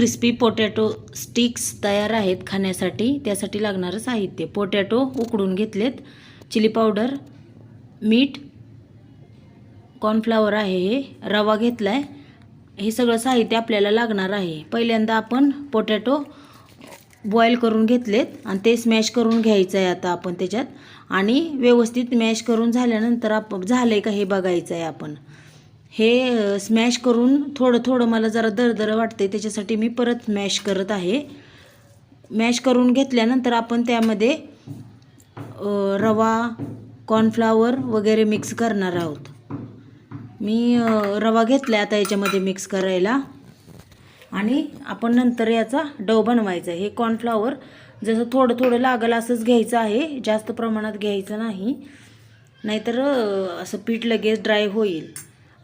Crispy potato sticks तयार आहेत खाण्यासाठी. त्यासाठी लागणारं साहित्य. पोटॅटो उकडून घेतलेत. चिली पावडर मीठ कॉर्नफ्लावर आहे हे. रवा घेतला आहे हे सगळं साहित्य आपल्याला लागणार आहे. पहिल्यांदा आपण पोटॅटो बॉईल करून घेतलेत आणि ते स्मॅश करून घ्यायचं आहे आता आपण त्याच्यात. आणि व्यवस्थित मॅश करून झाल्यानंतर आप झालं आहे का हे बघायचं आहे आपण. हे स्मॅश करून थोडं थोडं मला जरा दरदरं वाटते त्याच्यासाठी मी परत मॅश करत आहे. मॅश करून घेतल्यानंतर आपण त्यामध्ये रवा कॉर्नफ्लावर वगैरे मिक्स करणार आहोत. मी रवा घेतला आता याच्यामध्ये मिक्स करायला. आणि आपण नंतर याचा डव बनवायचा आहे. हे कॉर्नफ्लावर जसं थोडं थोडं लागलं असंच घ्यायचं आहे. जास्त प्रमाणात घ्यायचं नाही. नाहीतर असं पीठ लगेच ड्राय होईल.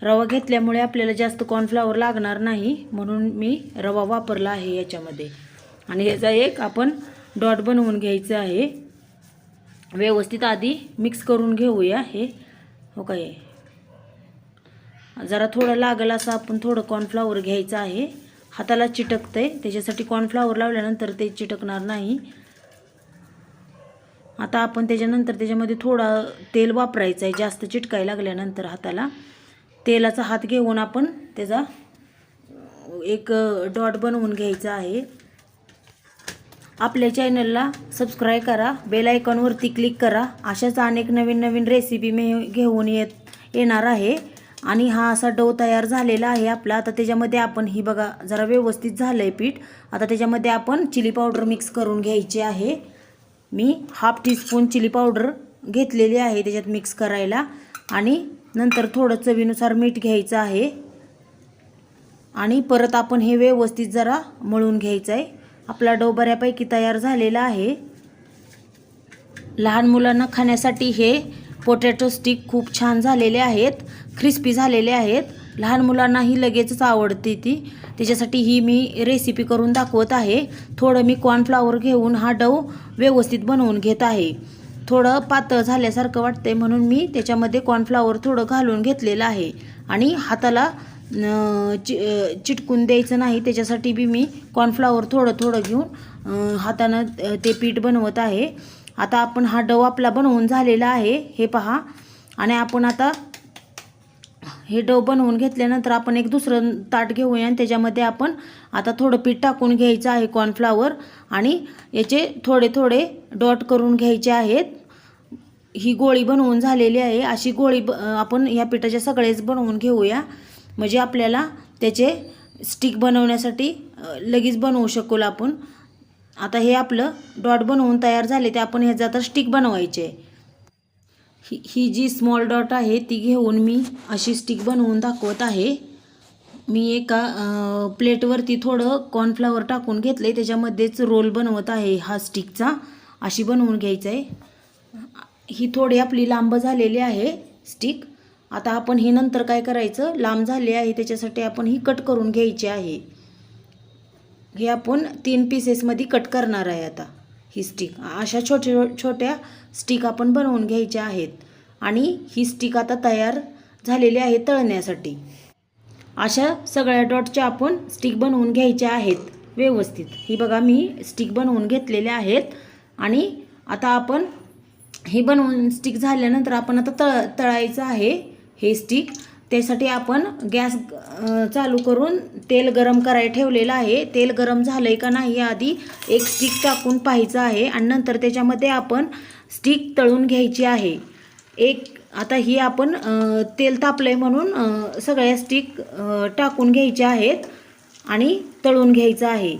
रवा घेतल्यामुळे आपल्याला जास्त कॉर्नफ्लावर लागणार नाही म्हणून मी रवा वापरला आहे याच्यामध्ये. आणि याचा एक आपण डॉट बनवून घ्यायचं आहे. व्यवस्थित आधी मिक्स करून घेऊया हे. हो काय जरा थोडं लागेल असं आपण थोडं कॉर्नफ्लावर घ्यायचं आहे. हाताला चिटकतं आहे त्याच्यासाठी कॉर्नफ्लावर लावल्यानंतर ते चिटकणार नाही. आता आपण त्याच्यानंतर त्याच्यामध्ये थोडं तेल वापरायचं आहे जास्त चिटकाय लागल्यानंतर हाताला. तेलाचा हात घेऊन आपण त्याचा एक डॉट बनवून घ्यायचा आहे. आपल्या चॅनलला सबस्क्राईब करा बेल आयकॉनवरती क्लिक करा. अशाच अनेक नवीन नवीन रेसिपी मी घेऊन येत येणार आहे. आणि हा असा डो तयार झालेला आहे आपला. आता त्याच्यामध्ये आपण ही बघा जरा व्यवस्थित झालं आहे पीठ. आता त्याच्यामध्ये आपण चिली पावडर मिक्स करून घ्यायची आहे. मी हाफ टीस्पून चिली पावडर घेतलेली आहे त्याच्यात मिक्स करायला. आणि नंतर थोडं चवीनुसार मीठ घ्यायचं आहे. आणि परत आपण हे व्यवस्थित जरा मळून घ्यायचं आहे आपला डो बऱ्यापैकी तयार झालेला आहे. लहान मुलांना खाण्यासाठी हे पोटॅटो स्टिक खूप छान झालेले आहेत. क्रिस्पी झालेले आहेत. लहान मुलांनाही लगेचच आवडते ती. त्याच्यासाठी ही मी रेसिपी करून दाखवत आहे. थोडं मी कॉर्नफ्लावर घेऊन हा डव व्यवस्थित बनवून घेत आहे. थोडं पातळ झाल्यासारखं वाटतंय म्हणून मी त्याच्यामध्ये कॉर्नफ्लावर थोडं घालून घेतलेलं आहे. आणि हाताला चि चिटकून द्यायचं नाही त्याच्यासाठी बी मी कॉर्नफ्लावर थोडं थोडं घेऊन हातानं ते पीठ बनवत आहे. आता आपण हा डव आपला बनवून झालेला आहे हे पहा. आणि आपण आता हे डव बनवून घेतल्यानंतर आपण एक दुसरं ताट घेऊया आणि त्याच्यामध्ये आपण आता थोडं पीठ टाकून घ्यायचं आहे कॉर्नफ्लावर आणि याचे थोडे थोडे डॉट करून घ्यायचे आहेत. ही गोळी बनवून झालेली आहे. अशी गोळी ब आपण या पिठाच्या सगळेच बनवून घेऊया. म्हणजे आपल्याला त्याचे स्टिक बनवण्यासाठी लगेच बनवू शकू आपण. आता हे आपलं डॉट बनवून तयार झाले. ते आपण ह्याचं आता स्टिक बनवायचे. ही ही जी स्मॉल डॉट आहे ती घेऊन मी अशी स्टिक बनवून दाखवत आहे. मी एका प्लेटवरती थोडं कॉर्नफ्लावर टाकून घेतलं आहे त्याच्यामध्येच रोल बनवत आहे हा स्टिकचा अशी बनवून घ्यायचं आहे ही थोडी आपली लांब झालेली आहे स्टिक आता आपण ही नंतर काय करायचं? लांब झाली आहे त्याच्यासाठी आपण ही कट करून घ्यायची आहे. हे आपण तीन पीसेसमध्ये कट करणार आहे आता. ही स्टिक अशा छोट्या छोट्या स्टिक आपण बनवून घ्यायच्या आहेत. आणि ही स्टिक आता तयार झालेली आहे तळण्यासाठी. अशा सगळ्या डॉटच्या आपण स्टिक बनवून घ्यायच्या आहेत व्यवस्थित. ही बघा मी स्टिक बनवून घेतलेल्या आहेत. आणि आता आपण हे बनवून स्टिक झाल्यानंतर आपण आता तळ तळायचं आहे हे स्टिक त्यासाठी आपण गॅस चालू करून तेल गरम करायला ठेवलेलं आहे. तेल गरम झालं आहे का नाही आधी एक स्टिक टाकून पाहायचं आहे आणि नंतर त्याच्यामध्ये आपण स्टिक तळून घ्यायची आहे. एक आता ही आपण तेल तापलं आहे म्हणून सगळ्या स्टिक टाकून घ्यायच्या आहेत आणि तळून घ्यायचं आहे.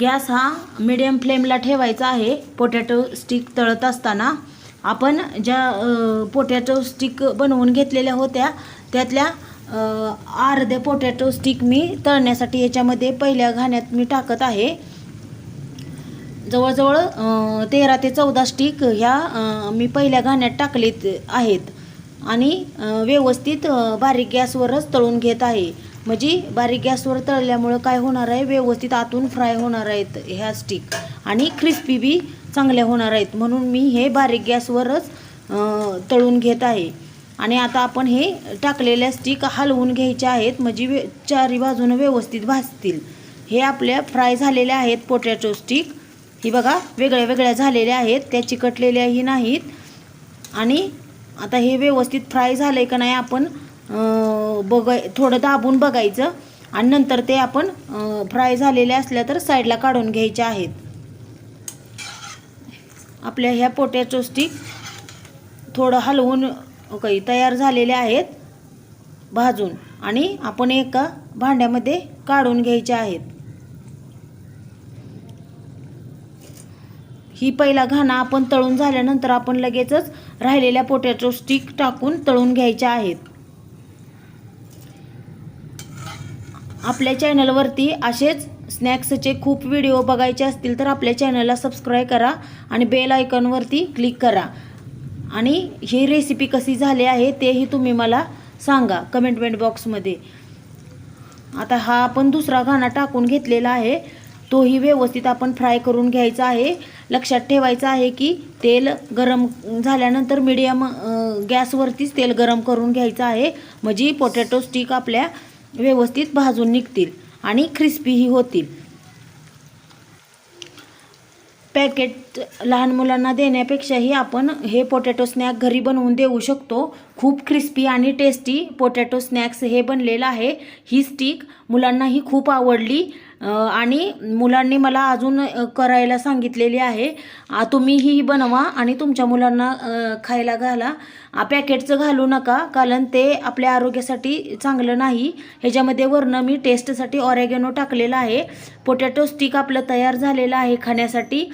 गॅस हा मिडियम फ्लेमला ठेवायचा आहे. पोटॅटो स्टिक तळत असताना आपण ज्या पोटॅटो स्टिक बनवून घेतलेल्या होत्या त्यातल्या अर्धे अर्ध्या पोटॅटो स्टिक मी तळण्यासाठी याच्यामध्ये पहिल्या घाण्यात मी टाकत आहे. जवळजवळ तेरा ते चौदा स्टिक ह्या मी पहिल्या घाण्यात टाकलेत आहेत. आणि व्यवस्थित बारीक गॅसवरच तळून घेत आहे. म्हणजे बारीक गॅसवर तळल्यामुळं काय होणार आहे? व्यवस्थित आतून फ्राय होणार आहेत ह्या स्टिक. आणि क्रिस्पी बी चांगल्या होणार आहेत. म्हणून मी हे बारीक गॅसवरच तळून घेत आहे. आणि आता आपण हे टाकलेल्या स्टिक हलवून घ्यायच्या आहेत. म्हणजे वे चारी बाजूनं व्यवस्थित भाजतील. हे आपल्या फ्राय झालेल्या आहेत पोटॅटो स्टिक ही बघा वेगळ्या वेगळ्या झालेल्या आहेत. त्या चिकटलेल्याही नाहीत. आणि आता हे व्यवस्थित फ्राय झालं आहे का नाही आपण बघाय थोडं दाबून बघायचं. आणि नंतर ते आपण फ्राय झालेले असल्या तर साईडला काढून घ्यायचे आहेत. आपल्या ह्या पोट्याचो स्टिक थोडं हलवून काही तयार झालेले आहेत. भाजून. आणि आपण एका भांड्यामध्ये काढून घ्यायचे आहेत. ही पहिला घाणा आपण तळून झाल्यानंतर आपण लगेचच राहिलेल्या पोट्याचो स्टिक टाकून तळून घ्यायच्या आहेत. आपल्या चॅनलवरती असेच स्नॅक्सचे खूप व्हिडिओ बघायचे असतील तर आपल्या चॅनलला सबस्क्राईब करा आणि बेल आयकॉनवरती क्लिक करा. आणि ही रेसिपी कशी झाली आहे तेही तुम्ही मला सांगा कमेंटमेंट बॉक्समध्ये आता हा आपण दुसरा घाणा टाकून घेतलेला आहे. तोही व्यवस्थित आपण फ्राय करून घ्यायचा आहे. लक्षात ठेवायचं आहे की तेल गरम झाल्यानंतर मीडियम गॅसवरतीच तेल गरम करून घ्यायचं आहे. म्हणजे पोटॅटो स्टिक आपल्या व्यवस्थित भाजून निघतील. आणि क्रिस्पीही होतील. पॅकेट लहान मुलांना देण्यापेक्षाही आपण हे पोटॅटो स्नॅक घरी बनवून देऊ शकतो. खूप क्रिस्पी आणि टेस्टी पोटॅटो स्नॅक्स हे बनलेलं आहे. ही स्टिक मुलांनाही खूप आवडली. आणि मुलांनी मला अजून करायला सांगितलेली आहे. तुम्ही ही बनवा आणि तुमच्या मुलांना खायला घाला. आ, पॅकेटचं घालू नका कारण ते आपल्या आरोग्यासाठी चांगलं नाही. ह्याच्यामध्ये वरनं मी टेस्टसाठी ऑरेगॅनो टाकलेलं आहे. पोटॅटो स्टिक आपलं तयार झालेलं आहे खाण्यासाठी.